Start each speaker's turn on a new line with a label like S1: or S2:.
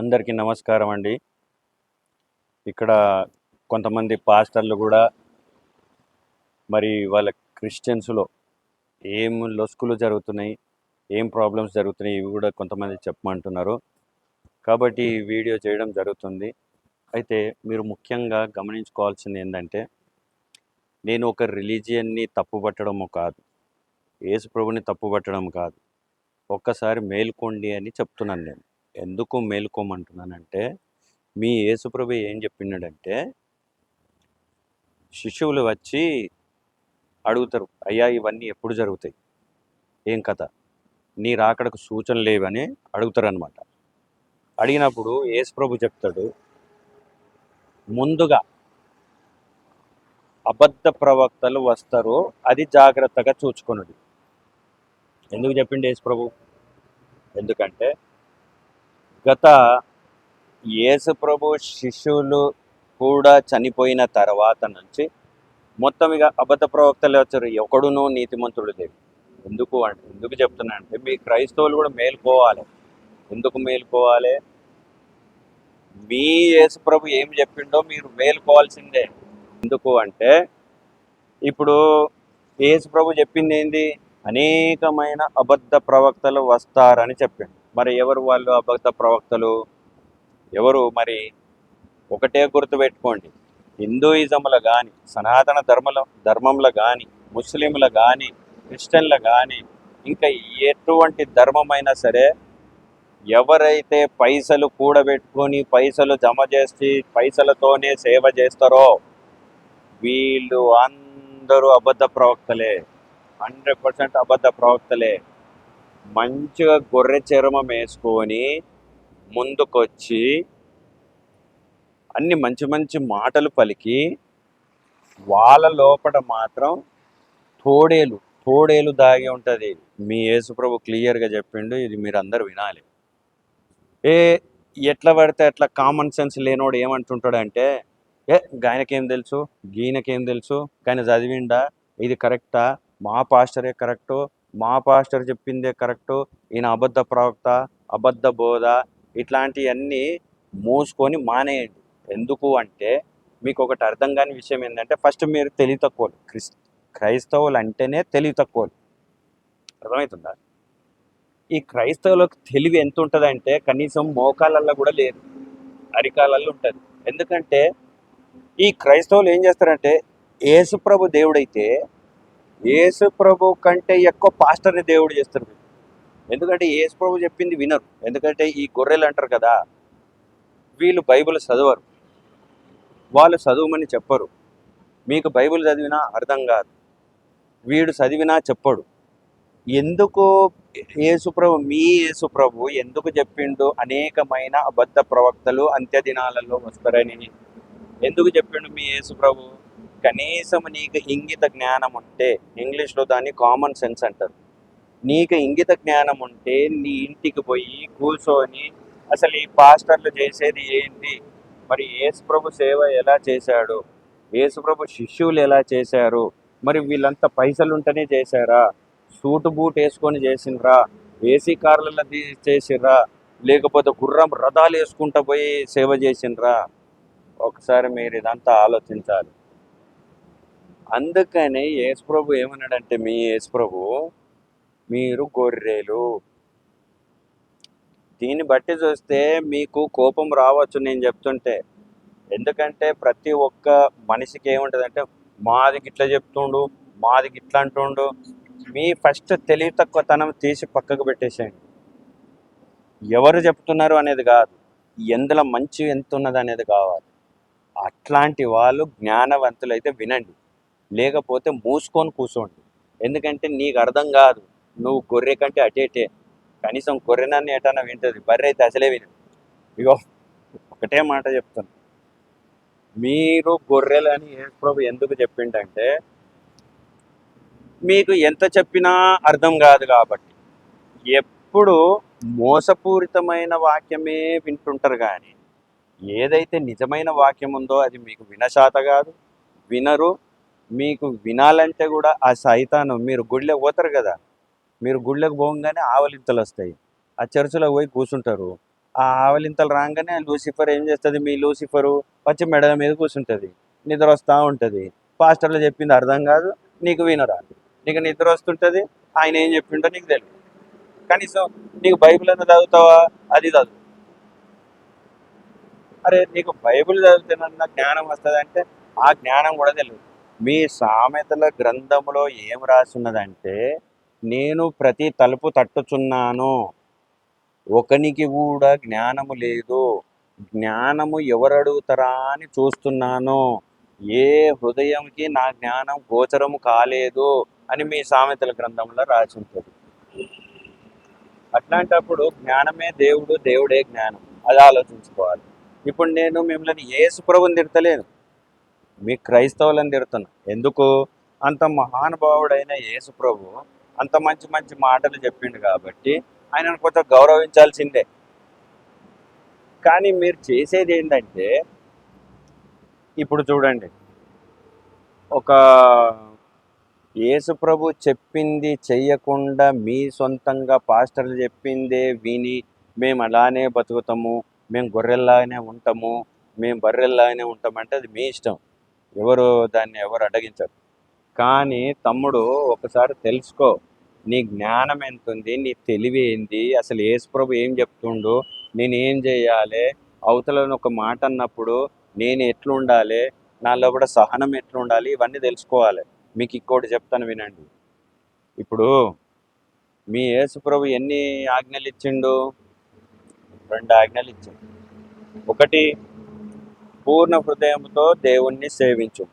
S1: అందరికీ నమస్కారం అండి. ఇక్కడ కొంతమంది పాస్టర్లు కూడా మరి వాళ్ళ క్రిస్టియన్స్లో ఏం లొసుకులు జరుగుతున్నాయి ఏం ప్రాబ్లమ్స్ జరుగుతున్నాయి ఇవి కూడా కొంతమంది చెప్పమంటున్నారు. కాబట్టి ఈ వీడియో చేయడం జరుగుతుంది. అయితే మీరు ముఖ్యంగా గమనించుకోవాల్సింది ఏంటంటే నేను ఒక రిలీజియన్ని తప్పుపట్టడము కాదు యేసు ప్రభుని తప్పుపట్టడం కాదు ఒక్కసారి మేల్కోండి అని చెప్తున్నాను నేను. ఎందుకు మేల్కోమంటున్నానంటే మీ యేసుప్రభు ఏం చెప్పినాడంటే శిశువులు వచ్చి అడుగుతారు అయ్యా ఇవన్నీ ఎప్పుడు జరుగుతాయి? ఏం కథ? నీ రాకడకు సూచనలు లేవని అడుగుతారు అనమాట అడిగినప్పుడు యేసుప్రభు చెప్తాడు ముందుగా అబద్ధ ప్రవక్తలు వస్తారు అది జాగ్రత్తగా చూచుకొనుడి. ఎందుకు చెప్పిండు యేసుప్రభు? ఎందుకంటే గత యేసుప్రభు శిష్యులు కూడా చనిపోయిన తర్వాత నుంచి మొత్తం ఇక అబద్ధ ప్రవక్తలు వచ్చారు. ఒకడునూ నీతిమంతుడు లేడు ఎందుకు అంటే ఎందుకు చెప్తున్నా అంటే మీ క్రైస్తవులు కూడా మేలుకోవాలి. ఎందుకు మేలుకోవాలి? మీ యేసుప్రభు ఏం చెప్పిండో మీరు మేలుకోవాల్సిందే. ఎందుకు అంటే ఇప్పుడు యేసుప్రభు చెప్పింది ఏంది? అనేకమైన అబద్ధ ప్రవక్తలు వస్తారని చెప్పిండు. మరి ఎవరు వాళ్ళు అబద్ధ ప్రవక్తలు? ఎవరు మరి? ఒకటే గుర్తుపెట్టుకోండి హిందూయిజంలో కానీ సనాతన ధర్మల ధర్మంలో కానీ ముస్లింల కానీ క్రిస్టియన్ల కానీ ఇంకా ఎటువంటి ధర్మమైనా సరే ఎవరైతే పైసలు కూడబెట్టుకొని పైసలు జమ చేసి పైసలతోనే సేవ చేస్తారో వీళ్ళు అందరూ అబద్ధ ప్రవక్తలే. హండ్రెడ్ పర్సెంట్ అబద్ధ ప్రవక్తలే. మంచిగా గొర్రె చర్మం వేసుకొని ముందుకొచ్చి అన్ని మంచి మంచి మాటలు పలికి వాళ్ళ లోపల మాత్రం తోడేలు తోడేలు దాగి ఉంటుంది. మీ యేసుప్రభు క్లియర్గా చెప్పిండు ఇది మీరు అందరు వినాలి. ఏ ఎట్లా పడితే అట్లా కామన్ సెన్స్ లేనోడు ఏమంటుంటాడంటే ఏ గాయనకేం తెలుసు? గీయనకేం తెలుసు? కానీ చదివిండా? ఇది కరెక్టా? మా పాస్టరే కరెక్టు? మా పాస్టర్ చెప్పిందే కరెక్టు ఈయన అబద్ధ ప్రవక్త అబద్ధ బోధ ఇట్లాంటివన్నీ మూసుకొని మానేయండి. ఎందుకు అంటే మీకు ఒకటి అర్థం కాని విషయం ఏంటంటే ఫస్ట్ మీరు తెలివి తక్కువలు. క్రిస్ క్రైస్తవులు అంటేనే తెలివి తక్కువలు. అర్థమవుతుందా? ఈ క్రైస్తవులకు తెలివి ఎంత ఉంటుందంటే కనీసం మోకాలల్లో కూడా లేదు. అరికాలల్లో ఉంటుంది. ఎందుకంటే ఈ క్రైస్తవులు ఏం చేస్తారంటే యేసుప్రభు దేవుడైతే యేసుప్రభు కంటే ఎక్కువ పాస్టర్ని దేవుడు చేస్తారు వీళ్ళు. ఎందుకంటే యేసుప్రభు చెప్పింది వినరు. ఎందుకంటే ఈ గొర్రెలు అంటారు కదా వీళ్ళు బైబిల్ చదవరు. వాళ్ళు చదవమని చెప్పరు. మీకు బైబిల్ చదివినా అర్థం కాదు. వీడు చదివినా చెప్పడు. ఎందుకు యేసుప్రభు మీ యేసుప్రభు ఎందుకు చెప్పిండు? అనేకమైన అబద్ధ ప్రవక్తలు అంత్య దినాలలో వస్తారని. ఎందుకు చెప్పిండు మీ యేసుప్రభు కనీసం నీకు ఇంగిత జ్ఞానం ఉంటే ఇంగ్లీష్లో దాన్ని కామన్ సెన్స్ అంటారు. నీకు ఇంగిత జ్ఞానం ఉంటే నీ ఇంటికి పోయి కూర్చొని అసలు ఈ పాస్టర్లు చేసేది ఏంటి? మరి యేసుప్రభు సేవ ఎలా చేశాడు? యేసుప్రభు శిష్యులు ఎలా చేశారు? మరి వీళ్ళంతా పైసలు ఉంటేనే చేశారా? సూటు బూట్ వేసుకొని చేసిండ్రా ఏసీ కార్లలో చేసిర్రా చేసిండ్రా లేకపోతే గుర్రం రథాలు వేసుకుంటా పోయి సేవ చేసిండ్రా ఒకసారి మీరు ఇదంతా ఆలోచించాలి. అందుకని యేసుప్రభు ఏమన్నాడంటే మీ యేసుప్రభు మీరు గొర్రెలు. దీన్ని బట్టి చూస్తే మీకు కోపం రావచ్చు నేను చెప్తుంటే. ఎందుకంటే ప్రతి ఒక్క మనిషికి ఏముంటుందంటే మాది గిట్లా చెప్తుండు మాది ఇట్లా అంటుండు. మీ ఫస్ట్ తెలివి తక్కువతనం తీసి పక్కకు పెట్టేసేయండి. ఎవరు చెప్తున్నారు అనేది కాదు ఎందులో మంచి ఎంత ఉన్నది అనేది కావాలి. అట్లాంటి వాళ్ళు జ్ఞానవంతులైతే వినండి. లేకపోతే మూసుకొని కూర్చోండి ఎందుకంటే నీకు అర్థం కాదు. నువ్వు గొర్రె కంటే అటేటే కనీసం గొర్రెనని ఎటన్నా వింటుంది. బర్రె అయితే అసలే విను ఇగో ఒకటే మాట చెప్తాను మీరు గొర్రెలని ప్రభు ఎందుకు చెప్పిండంటే మీకు ఎంత చెప్పినా అర్థం కాదు కాబట్టి. ఎప్పుడు మోసపూరితమైన వాక్యమే వింటుంటారు కానీ ఏదైతే నిజమైన వాక్యం ఉందో అది మీకు వినశాత కాదు వినరు మీకు వినాలంటే కూడా ఆ సైతాను మీరు గుడిలోకి పోతారు కదా. మీరు గుడిలోకి పోగానే ఆవలింతలు వస్తాయి. ఆ చర్చిలో పోయి కూర్చుంటారు ఆ ఆవలింతలు రాగానే లూసిఫర్ ఏం చేస్తుంది? మీ లూసిఫరు వచ్చి మెడల మీద కూర్చుంటుంది నిద్ర వస్తూ ఉంటుంది. పాస్టర్లు చెప్పింది అర్థం కాదు. నీకు వినరా? నీకు నిద్ర వస్తుంటుంది. ఆయన ఏం చెప్పిండో నీకు తెలియదు కనీసం నీకు బైబిల్ అన్న చదువుతావా? అది చదువు. అరే నీకు బైబిల్ చదివితేనన్న జ్ఞానం వస్తుంది అంటే ఆ జ్ఞానం కూడా తెలియదు మీ సామెతల గ్రంథంలో ఏం రాసున్నదంటే నేను ప్రతి తలుపు తట్టుచున్నాను ఒకనికి కూడా జ్ఞానము లేదు జ్ఞానము ఎవరడుగుతారా అని చూస్తున్నాను ఏ హృదయంకి నా జ్ఞానం గోచరము కాలేదు అని మీ సామెతల గ్రంథంలో రాసి ఉంటుంది అట్లాంటప్పుడు జ్ఞానమే దేవుడు దేవుడే జ్ఞానం. అది ఆలోచించుకోవాలి. ఇప్పుడు నేను మిమ్మల్ని యేసు ప్రభుని తిడతలేను. మీ క్రైస్తవులను తిడుతున్నా. ఎందుకు? అంత మహానుభావుడైన యేసు ప్రభు అంత మంచి మంచి మాటలు చెప్పిండు కాబట్టి ఆయనను కొంచెం గౌరవించాల్సిందే. కానీ మీరు చేసేది ఏంటంటే ఇప్పుడు చూడండి. ఒక యేసు ప్రభు చెప్పింది చెయ్యకుండా మీ సొంతంగా పాస్టర్లు చెప్పిందే విని మేము అలానే బతుకుతాము మేము గొర్రెల్లాగానే ఉంటాము మేము బర్రెల్లాగానే ఉంటామంటే అది మీ ఇష్టం. ఎవరు దాన్ని ఎవరు అడగించరు కానీ తమ్ముడు ఒకసారి తెలుసుకో నీ జ్ఞానం ఎంత ఉంది నీ తెలివి ఏంది అసలు ఏసుప్రభు ఏం చెప్తుండు నేనేం చేయాలి అవతలని ఒక మాట అన్నప్పుడు నేను ఎట్లుండాలి నాలో కూడా సహనం ఎట్లుండాలి ఇవన్నీ తెలుసుకోవాలి. మీకు ఇంకోటి చెప్తాను వినండి. ఇప్పుడు మీ యేసుప్రభు ఎన్ని ఆజ్ఞలు ఇచ్చిండు రెండు ఆజ్ఞలు ఇచ్చిండు ఒకటి పూర్ణ హృదయంతో దేవుణ్ణి సేవించు